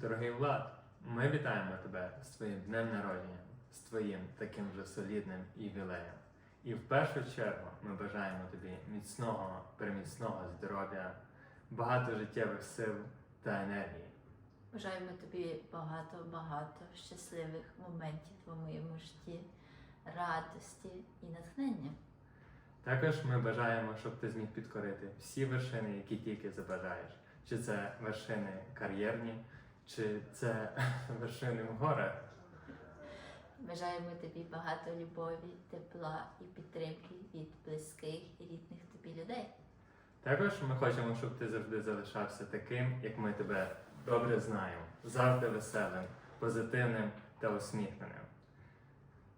Дорогий Влад, ми вітаємо тебе з твоїм днем народження, з твоїм таким же солідним ювілеєм. І в першу чергу ми бажаємо тобі міцного, приміцного здоров'я, багато життєвих сил та енергії. Бажаємо тобі багато-багато щасливих моментів у моєму житті, радості і натхнення. Також ми бажаємо, щоб ти зміг підкорити всі вершини, які тільки забажаєш. Чи це вершини кар'єрні, чи це вершини в горах. Бажаємо тобі багато любові, тепла і підтримки від близьких і рідних тобі людей. Також ми хочемо, щоб ти завжди залишався таким, як ми тебе добре знаємо, завжди веселим, позитивним та усміхненим.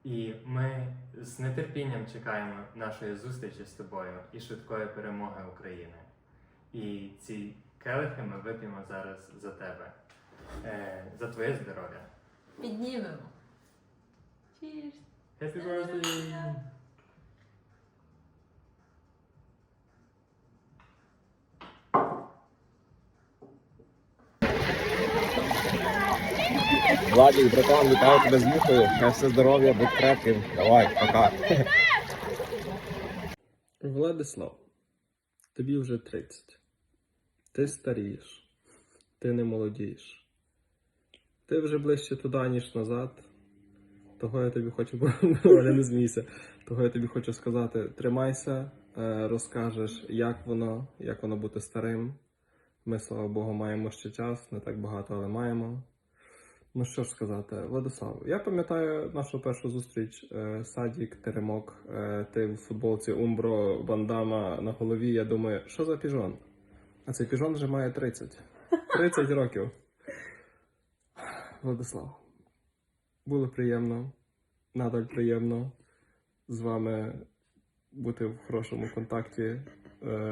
І ми з нетерпінням чекаємо нашої зустрічі з тобою і швидкої перемоги України. І ці келихи ми вип'ємо зараз за тебе, е, за твоє здоров'я. Піднімемо. Cheers! Happy birthday! Владик, братан, вітаю тебе з мухою. Хай все здоров'я, будь крепким. Давай, пока. Владислав, тобі вже 30. Ти старієш, ти не молодієш. Ти вже ближче туди, ніж назад. Того я тобі хочу, але не змійся. Того я тобі хочу сказати: тримайся, е, розкажеш, як воно, як воно бути старим. Ми, слава Богу, маємо ще час, не так багато, але маємо. Ну що ж сказати, Владислав, я пам'ятаю нашу першу зустріч. е, Садік, Теремок, е, ти в футболці Умбро, бандана на голові. Я думаю, що за піжон? А цей піжон вже має 30. 30 років. Владислав, було приємно, надаль приємно з вами бути в хорошому контакті. Е,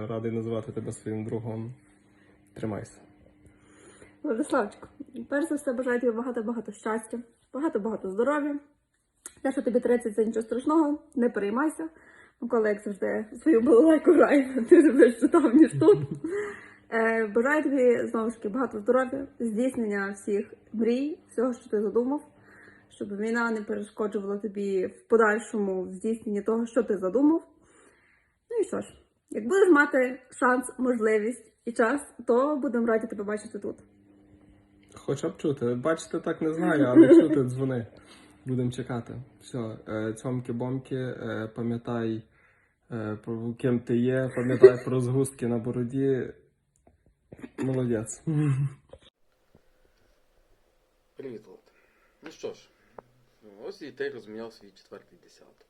Радий називати тебе своїм другом. Тримайся. Владиславчику, перш за все бажаю тобі багато-багато щастя, багато-багато здоров'я. Те, що тобі 30 це нічого страшного, не переймайся. Микола, як завжди, свою балалайку грає, живеш що там, ніж тут. Е, бажаю тобі знову ж таки багато здоров'я, здійснення всіх мрій, всього, що ти задумав, щоб війна не перешкоджувала тобі в подальшому здійсненні того, що ти задумав. Ну і що ж, як будеш мати шанс, можливість і час, то будемо раді тебе бачити тут. Хоча б чути. Бачите, так не знаю, але чути дзвони. Будемо чекати. Все, цьомки-бомки, е, пам'ятай, е, про ким ти є, пам'ятай про згустки на бороді. Молодець. Привіт, Влад. Ну що ж, ось і ти розміняв свій четвертий десяток.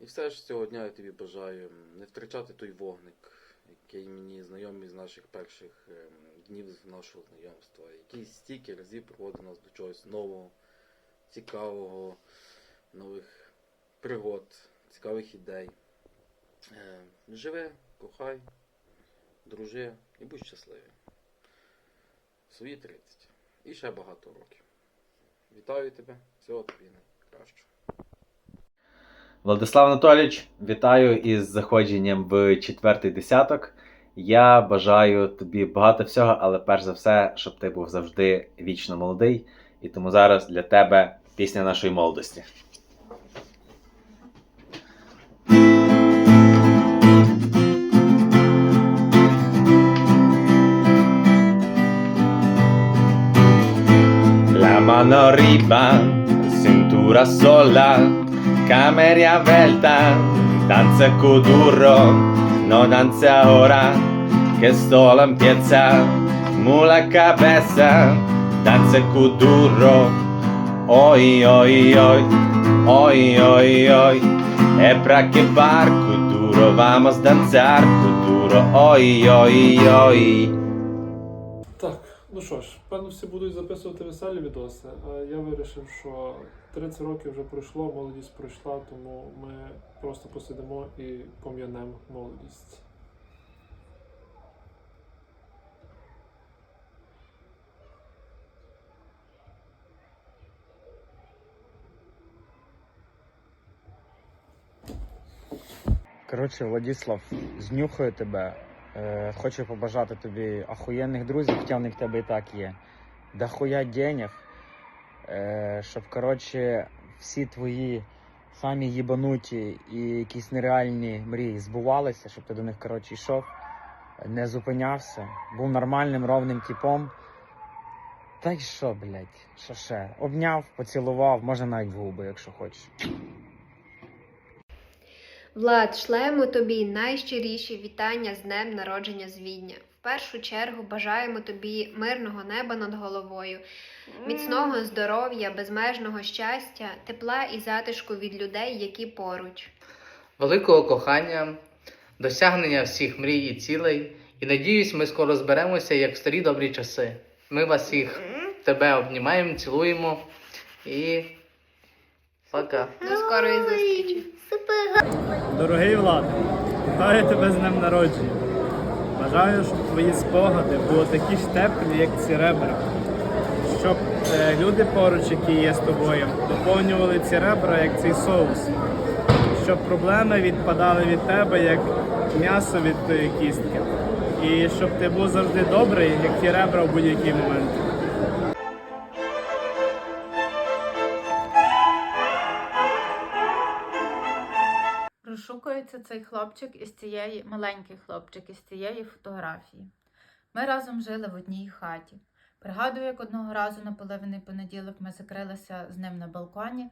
І все ж цього дня я тобі бажаю не втрачати той вогник, який мені знайомий з наших перших ем, днів нашого знайомства, який стільки разів проводив нас до чогось нового, цікавого, нових пригод, цікавих ідей. Е, Живи, кохай, дружи і будь щасливий. Свої 30. І ще багато років. Вітаю тебе, всього тобі найкращого. Владислав Анатолійович, вітаю із заходженням в четвертий десяток. Я бажаю тобі багато всього, але перш за все, щоб ти був завжди вічно молодий. І тому зараз для тебе пісня нашої молодості. Arriba, cintura sola, camera velta, danza kuduro, no danza ahora, que solo empieza, mula cabeza, danza kuduro, oi oi oi, oi oi oi, e pra que barco duro, vamos danzar kuduro, oi oi oi. Ну що ж, певно, всі будуть записувати веселі відоси. А я вирішив, що 30 років вже пройшло, молодість пройшла, тому ми просто посидимо і пом'янемо молодість. Коротше, Владислав, знюхаю тебе. Е, хочу побажати тобі ахуєнних друзів, хоча в них тебе і так є. Дохуя денег. Е, щоб, коротше, всі твої самі їбануті і якісь нереальні мрії збувалися, щоб ти до них, коротше, йшов, не зупинявся, був нормальним, ровним типом. Та й що, блядь, що ще? Обняв, поцілував, можна навіть в губи, якщо хочеш. Влад, шлемо тобі найщиріші вітання з днем народження з Відня. В першу чергу бажаємо тобі мирного неба над головою, міцного здоров'я, безмежного щастя, тепла і затишку від людей, які поруч. великого кохання, досягнення всіх мрій і цілей. І надіюсь, ми скоро зберемося, як в старі добрі часи. Ми вас всіх тебе обнімаємо, цілуємо і пока. До скорої зустрічі! Дорогий Влад, вітаю тебе з днем народження. Бажаю, щоб твої спогади були такі ж теплі, як ці ребра. Щоб е, люди поруч, які є з тобою, доповнювали ці ребра, як цей соус. Щоб проблеми відпадали від тебе, як м'ясо від тої кістки. І щоб ти був завжди добрий, як ті ребра в будь-який момент. Розшукується цей хлопчик із цієї маленький хлопчик із цієї фотографії. Ми разом жили в одній хаті. Пригадую, як одного разу на поливаний понеділок ми закрилися з ним на балконі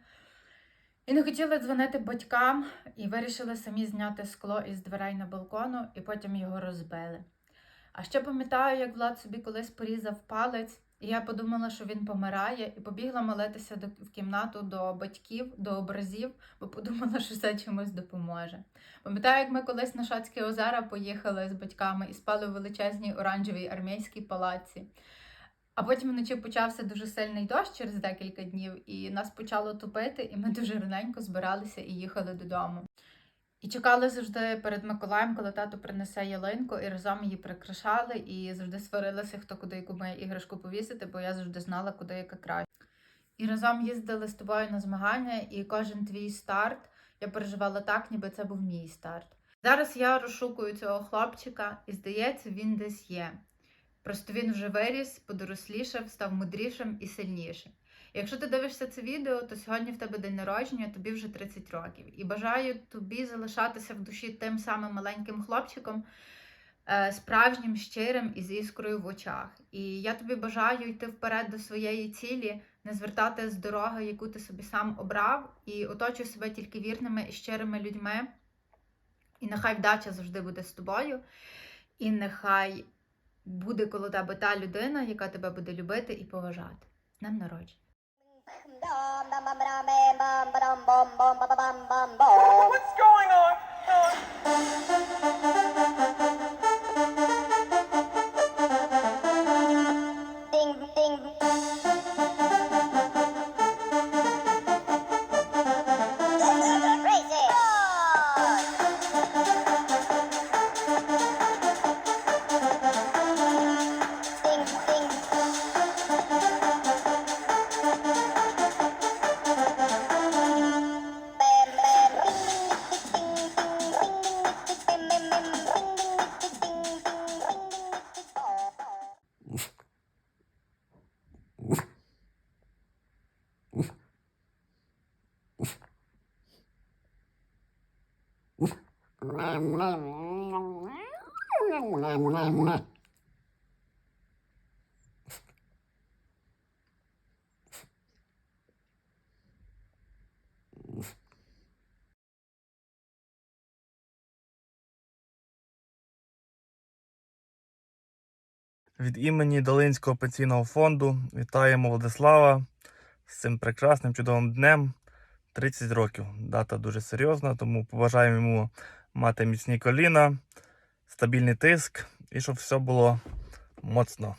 і не хотіли дзвонити батькам, і вирішили самі зняти скло із дверей на балкону, і потім його розбили. А ще пам'ятаю, як Влад собі колись порізав палець, я подумала, що він помирає, і побігла молитися до, в кімнату до батьків, до образів, бо подумала, що це чимось допоможе. Пам'ятаю, як ми колись на Шацькі озера поїхали з батьками і спали в величезній оранжевій армійській палаці. А потім вночі почався дуже сильний дощ через декілька днів, і нас почало топити, і ми дуже раненько збиралися і їхали додому. І чекали завжди перед Миколаєм, коли тато принесе ялинку, і разом її прикрашали, і завжди сварилися, хто куди яку має іграшку повісити, бо я завжди знала, куди яка краще. І разом їздили з тобою на змагання, і кожен твій старт я переживала так, ніби це був мій старт. Зараз я розшукую цього хлопчика, і здається, він десь є. Просто він вже виріс, подорослішав, став мудрішим і сильнішим. Якщо ти дивишся це відео, то сьогодні в тебе день народження, тобі вже 30 років. І бажаю тобі залишатися в душі тим самим маленьким хлопчиком, е, справжнім, щирим і з іскрою в очах. І я тобі бажаю йти вперед до своєї цілі, не звертати з дороги, яку ти собі сам обрав, і оточуй себе тільки вірними і щирими людьми. І нехай вдача завжди буде з тобою, і нехай буде коло тебе та людина, яка тебе буде любити і поважати. Днем народження! What's going on? Від імені Долинського пенсійного фонду вітаємо Владислава з цим прекрасним чудовим днем. 30 років. Дата дуже серйозна, тому побажаємо йому мати міцні коліна, стабільний тиск і щоб все було моцно.